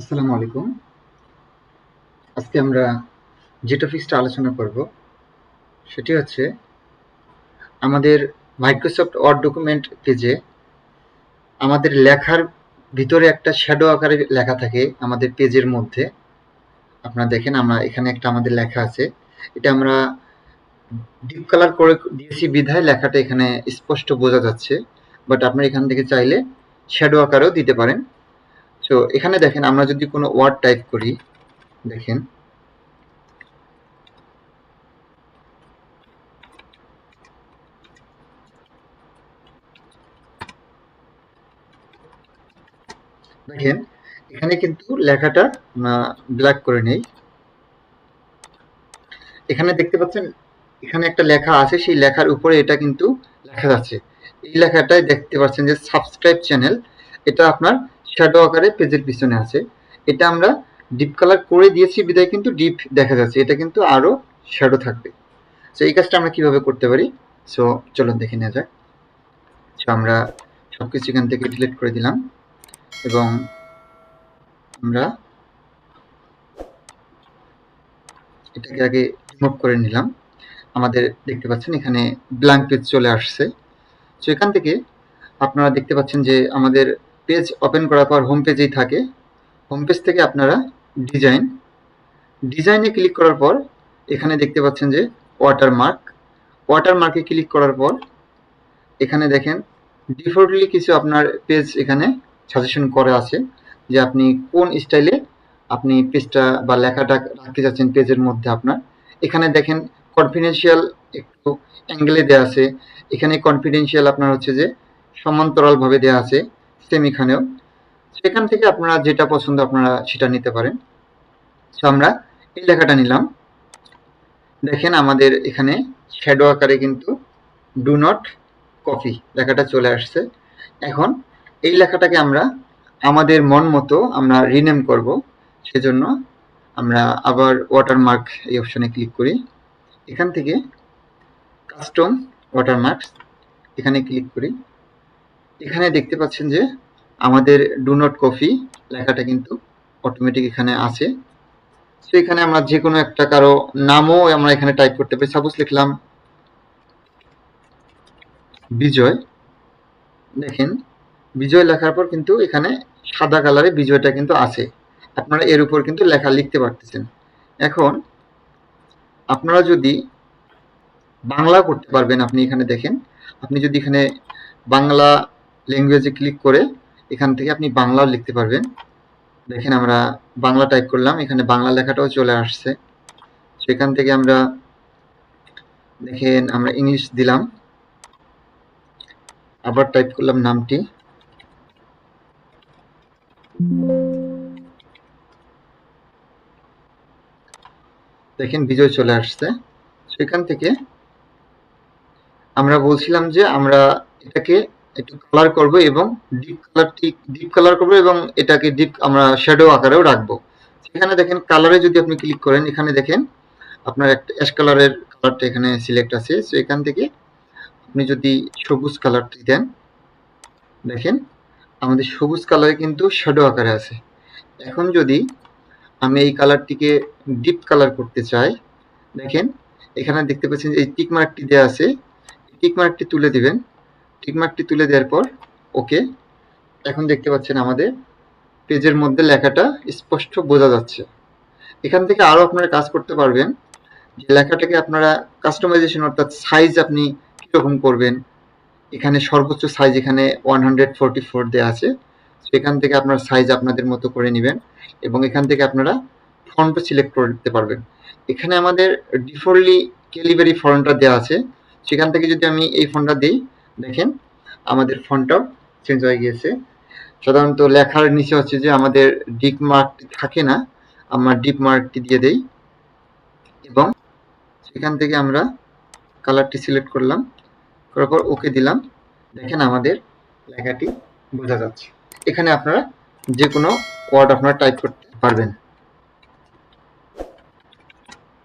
আসসালামু আলাইকুম। আজকে আমরা যে টপিক্সটা আলোচনা করব, সেটি হচ্ছে আমাদের মাইক্রোসফট ওয়ার্ড ডকুমেন্ট পেজে আমাদের লেখার ভিতরে একটা শ্যাডো আকারে লেখা থাকে আমাদের পেজের মধ্যে। আপনারা দেখেন, আমরা এখানে একটা আমাদের লেখা আছে। এটা আমরা ডিপ কালার করে দিয়েছি বিধায়, লেখাটা এখানে স্পষ্ট বোঝা যাচ্ছে। বাট আপনারা এখান থেকে চাইলে শ্যাডো আকারেও দিতে পারেন। তো এখানে দেখেন আমরা যদি কোনো ওয়ার্ড টাইপ করি, দেখেন। দেখেন, এখানে কিন্তু লেখাটা ব্ল্যাক করে নেই। এখানে দেখতে পাচ্ছেন, এখানে একটা লেখা আছে, সেই লেখার উপরে এটা কিন্তু লেখা যাচ্ছে এই লেখাটাই দেখতে পাচ্ছেন যে সাবস্ক্রাইব চ্যানেল এটা আপনার শ্যাডো আকারে পেজের পিছনে আছে। এটা আমরা ডিপ কালার করে দিয়েছি, বিদায় কিন্তু ডিপ দেখা যাচ্ছে। এটা কিন্তু আরও শ্যাডো থাকবে। সো এই কাজটা আমরা কীভাবে করতে পারি? সো চলুন দেখে নেওয়া যাক। সো আমরা সব কিছু এখান থেকে ডিলিট করে দিলাম এবং আমরা এটাকে আগে রিমুভ করে নিলাম। আমাদের দেখতে পাচ্ছেন এখানে ব্ল্যাঙ্ক পেজ চলে আসছে। সো এখান থেকে আপনারা দেখতে পাচ্ছেন যে আমাদের পেজ ওপেন করার পর হোম পেজেই থাকে। হোম পেজ থেকে আপনারা ডিজাইন ডিজাইনে ক্লিক করার পর এখানে দেখতে পাচ্ছেন যে ওয়াটারমার্ক ওয়াটারমার্কে ক্লিক করার পর এখানে দেখেন ডিফল্টলি কিছু আপনার পেজ এখানে সাজেশন করা আছে যে আপনি কোন স্টাইলে আপনি পেজটা বা লেখাটা রাখতে যাচ্ছেন পেজের মধ্যে আপনার। এখানে দেখেন কনফিডেন্সিয়াল একটু অ্যাঙ্গেলে দেওয়া আছে। এখানে কনফিডেন্সিয়াল আপনার হচ্ছে যে সমান্তরালভাবে দেওয়া আছে। সেম এখানেও। সেখান থেকে আপনারা যেটা পছন্দ আপনারা সেটা নিতে পারেন। সো আমরা এই লেখাটা নিলাম। দেখেন আমাদের এখানে শ্যাডো আকারে কিন্তু ডু নট কপি লেখাটা চলে আসছে। এখন এই লেখাটাকে আমরা আমাদের মন মতো আমরা রিনেম করব। সেজন্য আমরা আবার ওয়াটারমার্ক এই অপশনে ক্লিক করি। এখান থেকে কাস্টম ওয়াটারমার্কস এখানে ক্লিক করি। এখানে দেখতে পাচ্ছেন যে আমাদের ডু নট কপি লেখাটা কিন্তু অটোমেটিক এখানে আছে। তো এখানে আমরা যে কোনো একটা কারও নামও আমরা এখানে টাইপ করতে পারি। সাপোজ লিখলাম বিজয়। দেখেন, বিজয় লেখার পর কিন্তু এখানে সাদা কালারে বিজয়টা কিন্তু আছে। আপনারা এর উপর কিন্তু লেখা লিখতে পারতেছেন। এখন আপনারা যদি বাংলা করতে পারবেন, আপনি এখানে দেখেন, আপনি যদি এখানে বাংলা ল্যাঙ্গুয়েজে ক্লিক করে এখান থেকে আপনি বাংলাও লিখতে পারবেন। দেখেন আমরা বাংলা টাইপ করলাম, এখানে বাংলা লেখাটাও চলে আসছে। সেখান থেকে আমরা দেখেন আমরা ইংলিশ দিলাম। আবার টাইপ করলাম নামটি। দেখেন বিজয় চলে আসছে। সেখান থেকে আমরা বলছিলাম যে আমরা এটাকে একটু কালার করব এবং ডিপ কালারটি ডিপ কালার করব এবং এটাকে ডিপ আমরা শ্যাডো আকারেও রাখব। সেখানে দেখেন কালারে যদি আপনি ক্লিক করেন, এখানে দেখেন আপনার একটা অ্যাশ কালারের কালারটা এখানে সিলেক্ট আছে। সো এখান থেকে আপনি যদি সবুজ কালারটি দেন, দেখেন আমাদের সবুজ কালারে কিন্তু শ্যাডো আকারে আছে। এখন যদি আমি এই কালারটিকে ডিপ কালার করতে চাই, দেখেন এখানে দেখতে পাচ্ছেন এই টিক মার্কটি দেওয়া আছে। টিক মার্কটি তুলে দিবেন। টিক মার্কটি তুলে দেওয়ার পর ওকে এখন দেখতে পাচ্ছেন আমাদের পেজের মধ্যে লেখাটা স্পষ্ট বোঝা যাচ্ছে। এখান থেকে আরও আপনারা কাজ করতে পারবেন। যে লেখাটাকে আপনারা কাস্টমাইজেশন অর্থাৎ সাইজ আপনি কীরকম করবেন, এখানে সর্বোচ্চ সাইজ এখানে ওয়ান হান্ড্রেড ফোরটি ফোর দেওয়া আছে সেখান থেকে আপনার সাইজ আপনাদের মতো করে নেবেন এবং এখান থেকে আপনারা ফন্টও সিলেক্ট করে দিতে পারবেন। এখানে আমাদের ডিফল্টলি ক্যালিবারি ফন্টটা দেওয়া আছে। সেখান থেকে যদি আমি এই ফন্টটা দিই দেখেন, আমাদের ফন্টটাও চেঞ্জ হয়ে গিয়েছে। সাধারণত লেখার নিচে হচ্ছে যে আমাদের ডিপ মার্কটি থাকে না, আমরা ডিপ মার্কটি দিয়ে দেই। এবং সেখান থেকে আমরা কালারটি সিলেক্ট করলাম, করার পর ওকে দিলাম। দেখেন আমাদের লেখাটি বোঝা যাচ্ছে। এখানে আপনারা যে কোনো ওয়ার্ড আপনারা টাইপ করতে পারবেন।